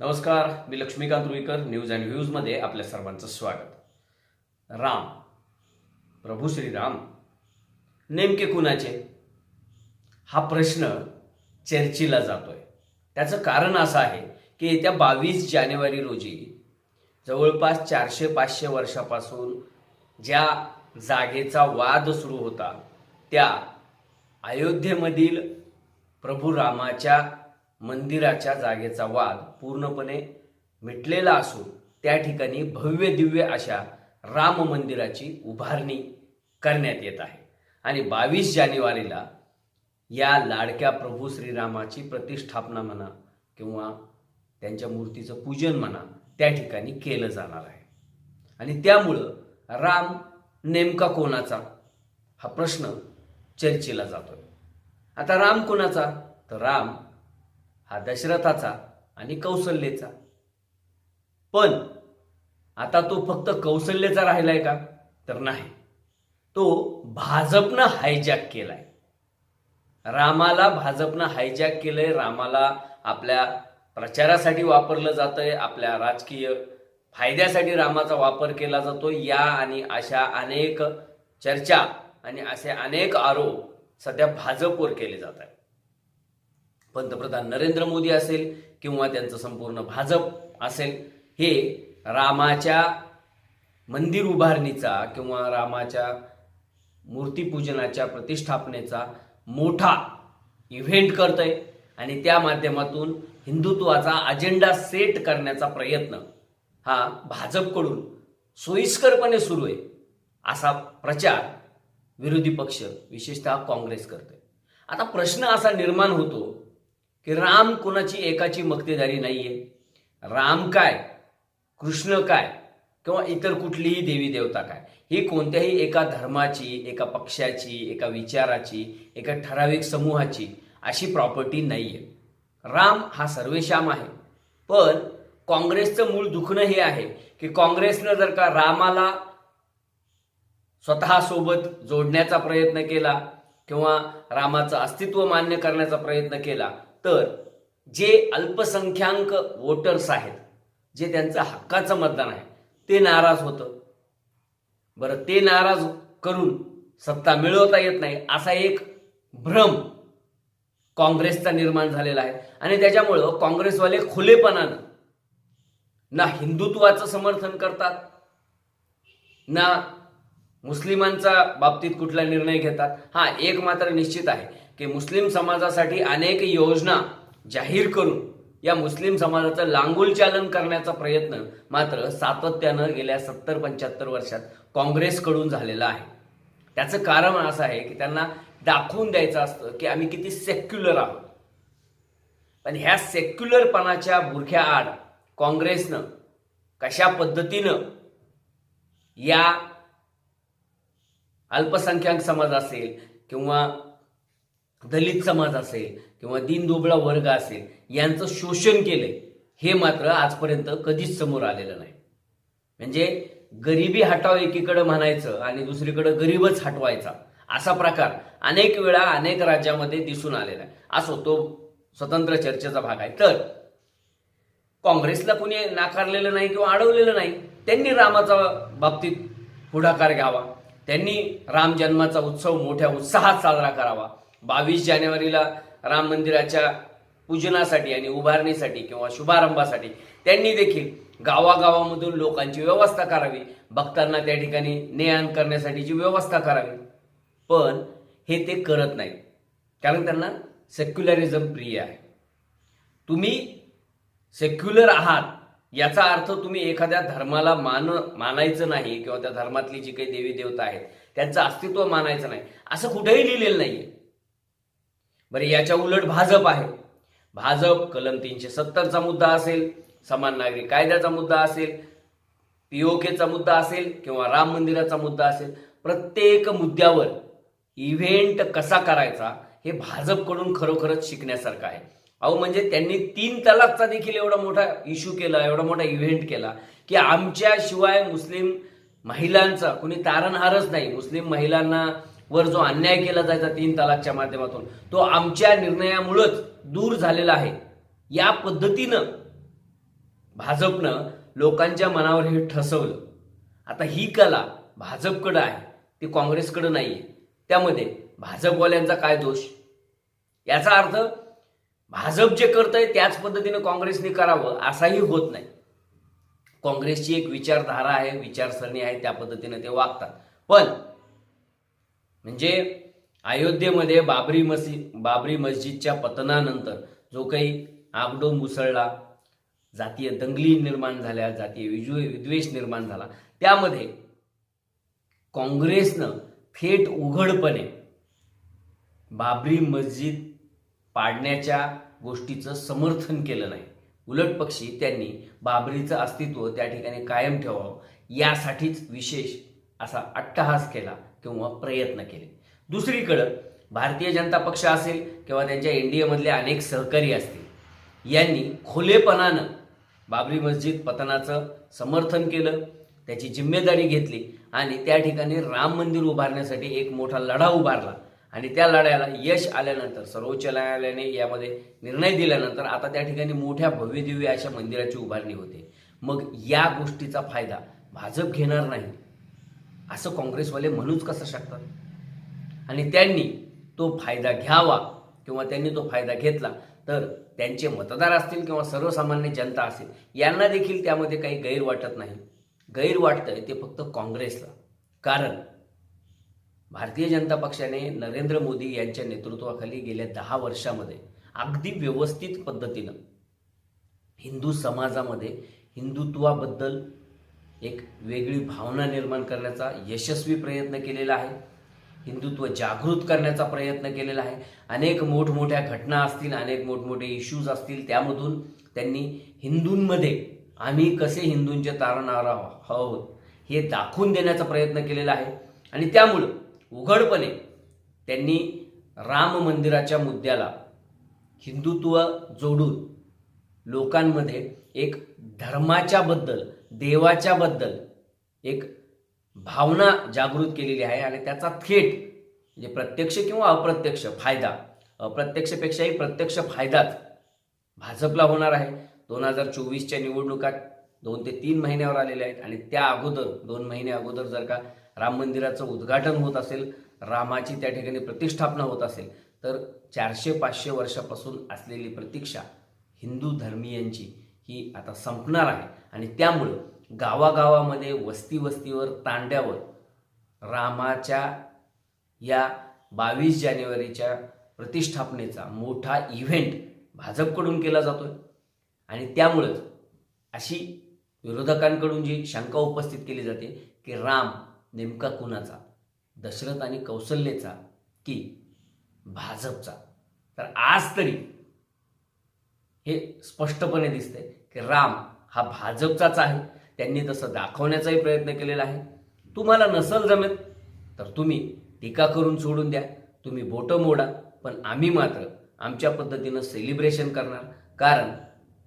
नमस्कार मी Laxmikant Ruikar news and व्ह्यूजमध्ये आपल्या सर्वांचं स्वागत. राम. प्रभू श्रीराम नेमके कुणाचे? हा प्रश्न चर्चेला जातोय. त्याचं कारण असं आहे की येत्या बावीस जानेवारी रोजी जवळपास चारशे पाचशे वर्षापासून ज्या जागेचा वाद सुरू होता त्या अयोध्येमधील प्रभू रामाच्या मंदिराच्या जागेचा वाद पूर्णपणे मिटलेला असून त्या ठिकाणी भव्य दिव्य अशा राम मंदिराची उभारणी करण्यात येत आहे. आणि बावीस जानेवारीला या लाडक्या प्रभू श्रीरामाची प्रतिष्ठापना म्हणा किंवा त्यांच्या मूर्तीचं पूजन म्हणा त्या ठिकाणी केलं जाणार आहे. आणि त्यामुळं राम नेमका कोणाचा? हा प्रश्न चर्चेला जातोय. आता राम कोणाचा? तर राम हा दशरथाचा आणि कौशल्येचा पण आता तो फक्त कौशल्याचा राहिलाय का? तर नाही. तो भाजपनं हायजॅक केलाय. रामाला भाजपनं हायजॅक केलंय. रामाला आपल्या प्रचारासाठी वापरलं जातंय. आपल्या राजकीय फायद्यासाठी रामाचा वापर केला जातो. या आणि अशा अनेक चर्चा आणि असे अनेक आरोप सध्या भाजपवर केले जात आहेत. पंतप्रधान नरेंद्र मोदी असेल किंवा त्यांचं संपूर्ण भाजप असेल हे रामाच्या मंदिर उभारणीचा किंवा रामाच्या मूर्तीपूजनाच्या प्रतिष्ठापनेचा मोठा इव्हेंट करतंय आणि त्या माध्यमातून हिंदुत्वाचा अजेंडा सेट करण्याचा प्रयत्न हा भाजपकडून सोयीस्करपणे सुरू आहे असा प्रचार विरोधी पक्ष विशेषतः काँग्रेस करते आता प्रश्न असा निर्माण होतो की राम कुणाची एकाची मक्तेदारी नाहीये. राम काय? कृष्ण काय? किंवा इतर कुठलीही देवी देवता काय? ही कोणत्याही एका धर्माची एका पक्षाची एका विचाराची एका ठराविक समूहाची अशी प्रॉपर्टी नाहीये. राम हा सर्वेशाम आहे. पण काँग्रेसचं मूळ दुखणं हे आहे की काँग्रेसनं जर का रामाला स्वतःसोबत जोडण्याचा प्रयत्न केला किंवा रामाचं अस्तित्व मान्य करण्याचा प्रयत्न केला तर जे अल्पसंख्याक वोटर्स आहेत जे त्यांचं हक्काचं मतदान आहे ते नाराज होतं. बरं ते नाराज करून सत्ता मिळवता येत नाही असा एक भ्रम काँग्रेसचा निर्माण झालेला आहे. आणि त्याच्यामुळं काँग्रेसवाले खुलेपणानं ना हिंदुत्वाचं समर्थन करतात ना मुस्लिमांचा बाबतीत कुठला निर्णय घेतात हा एक मात्र निश्चित आहे. की मुस्लिम समाजासाठी अनेक योजना जाहीर करून या मुस्लिम समाजाचं लांगुल चालन करण्याचा प्रयत्न मात्र सातत्यानं गेल्या सत्तर पंच्याहत्तर वर्षात काँग्रेसकडून झालेला आहे. त्याचं कारण असं आहे की त्यांना दाखवून द्यायचं असतं की आम्ही किती सेक्युलर आहोत. पण ह्या सेक्युलरपणाच्या बुरख्या आड काँग्रेसनं कशा पद्धतीनं या अल्पसंख्याक समाज असेल किंवा दलित समाज असेल किंवा दीनदुबळा वर्ग असेल यांचं शोषण केलंय हे मात्र आजपर्यंत कधीच समोर आलेलं नाही. म्हणजे गरिबी हटाव एकीकडं म्हणायचं आणि दुसरीकडं गरीबच हटवायचा असा प्रकार अनेक वेळा अनेक राज्यामध्ये दिसून आलेला आहे. असो तो स्वतंत्र चर्चेचा भाग आहे. तर काँग्रेसला कुणी नाकारलेलं नाही किंवा अडवलेलं नाही त्यांनी रामाचा बाबतीत पुढाकार घ्यावा. त्यांनी राम जन्माचा उत्सव मोठ्या उत्साहात साजरा करावा. बावीस जानेवारीला राम मंदिराच्या पूजनासाठी आणि उभारणीसाठी किंवा शुभारंभासाठी त्यांनी देखील गावागावामधून लोकांची व्यवस्था करावी. भक्तांना त्या ठिकाणी ने आण करण्यासाठीची व्यवस्था करावी. पण हे ते करत नाहीत कारण त्यांना सेक्युलरिझम प्रिय आहे. तुम्ही सेक्युलर आहात याचा अर्थ तुम्ही एखाद्या धर्माला मान मानायचं नाही किंवा त्या धर्मातली जी काही देवी देवता आहेत त्यांचं अस्तित्व मानायचं नाही. असं कुठेही लिहिलेलं नाहीये. बरं याच्या उलट भाजप आहे. भाजप कलम तीनशे सत्तरचा मुद्दा असेल समान नागरिक कायद्याचा मुद्दा असेल पीओकेचा मुद्दा असेल किंवा राम मंदिराचा मुद्दा असेल प्रत्येक मुद्द्यावर इव्हेंट कसा करायचा हे भाजपकडून खरोखरच शिकण्यासारखं आहे. अहो म्हणजे त्यांनी तीन तलाकचा देखील एवढा मोठा इश्यू केला एवढा मोठा इव्हेंट केला की आमच्याशिवाय मुस्लिम महिलांचा कुणी तारणहारच नाही. मुस्लिम महिलांना वर जो अन्याय केला जायचा तीन तलाकच्या माध्यमातून तो आमच्या निर्णयामुळंच दूर झालेला आहे. या पद्धतीनं भाजपनं लोकांच्या मनावर हे ठसवलं. आता ही कला भाजपकडं आहे ती काँग्रेसकडं नाही आहे त्यामध्ये भाजपवाल्यांचा काय दोष? याचा अर्थ भाजप जे करतंय त्याच पद्धतीनं काँग्रेसने करावं असाही होत नाही. काँग्रेसची एक विचारधारा आहे विचारसरणी आहे त्या पद्धतीनं ते वागतात. पण म्हणजे अयोध्येमध्ये बाबरी मस्जिद बाबरी मस्जिदच्या पतनानंतर जो काही आगडो मुसळला जातीय दंगली निर्माण झाल्या जातीय विजु विद्वेष निर्माण झाला त्यामध्ये काँग्रेसनं थेट उघडपणे बाबरी मस्जिद पाडण्याच्या गोष्टीचं समर्थन केलं नाही. उलट पक्षी त्यांनी बाबरीचं अस्तित्व त्या ठिकाणी कायम ठेवावं यासाठीच विशेष असा अट्टहास केला. किंवा प्रयत्न केले. दुसरीकडं भारतीय जनता पक्ष असेल किंवा त्यांच्या एन डी एमधले अनेक सहकारी असतील यांनी खुलेपणानं बाबरी मस्जिद पतनाचं समर्थन केलं त्याची जिम्मेदारी घेतली आणि त्या ठिकाणी राम मंदिर उभारण्यासाठी एक मोठा लढा उभारला. आणि त्या लढ्याला यश आल्यानंतर सर्वोच्च न्यायालयाने यामध्ये निर्णय दिल्यानंतर आता त्या ठिकाणी मोठ्या भव्यदिव्य अशा मंदिराची उभारणी होते. मग या गोष्टीचा फायदा भाजप घेणार नाही असं काँग्रेसवाले म्हणूच कसं शकतात? आणि त्यांनी तो फायदा घ्यावा किंवा त्यांनी तो फायदा घेतला तर त्यांचे मतदार असतील किंवा सर्वसामान्य जनता असेल यांना देखील त्यामध्ये काही गैर वाटत नाही. गैर वाटतंय ते फक्त काँग्रेसला. कारण भारतीय जनता पक्षाने नरेंद्र मोदी यांच्या नेतृत्वाखाली गेल्या दहा वर्षामध्ये अगदी व्यवस्थित पद्धतीनं हिंदू समाजामध्ये हिंदुत्वाबद्दल एक वेगळी भावना निर्माण करण्याचा यशस्वी प्रयत्न केलेला आहे. हिंदुत्व जागृत करण्याचा प्रयत्न केलेला आहे. अनेक मोठमोठ्या घटना असतील अनेक मोठमोठे इश्यूज असतील त्यामधून त्यांनी हिंदूंमध्ये आम्ही कसे हिंदूंचे तारणार आहोत हे दाखवून देण्याचा प्रयत्न केलेला आहे. आणि त्यामुळं उघडपणे त्यांनी राम मंदिराच्या मुद्द्याला हिंदुत्व जोडून लोकांमध्ये एक धर्माच्या बद्दल देवाच्या बद्दल एक भावना जागृत केलेली आहे आणि त्याचा थेट म्हणजे प्रत्यक्ष किंवा अप्रत्यक्ष फायदा अप्रत्यक्षपेक्षाही प्रत्यक्ष फायदाच भाजपला होणार आहे. दोन हजार चोवीसच्या निवडणुका दोन ते तीन महिन्यावर आलेल्या आहेत आणि त्या अगोदर दोन महिने अगोदर जर का राम मंदिराचं उद्घाटन होत असेल रामाची त्या ठिकाणी प्रतिष्ठापना होत असेल तर चारशे पाचशे वर्षापासून असलेली प्रतीक्षा हिंदू धर्मीयांची ही आता संपणार आहे. आणि त्यामुळं गावागावामध्ये वस्ती वस्तीवर तांड्यावर रामाच्या या बावीस जानेवारीच्या प्रतिष्ठापनेचा मोठा इव्हेंट भाजपकडून केला जातोय. आणि त्यामुळंच अशी विरोधकांकडून जी शंका उपस्थित केली जाते की राम नेमका कुणाचा? दशरथ आणि कौशल्यचा की भाजपचा? तर आज तरी हे स्पष्टपणे दिसतंय की राम हा भाजपचाच आहे. त्यांनी तसं दाखवण्याचाही प्रयत्न केलेला आहे. तुम्हाला नसल जमेत तर तुम्ही टीका करून सोडून द्या. तुम्ही बोटं मोडा पण आम्ही मात्र आमच्या पद्धतीनं सेलिब्रेशन करणार. कारण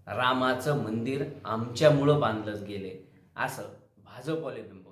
रामाचं मंदिर आमच्यामुळं बांधलं गेले असं भाजपवाले बिंब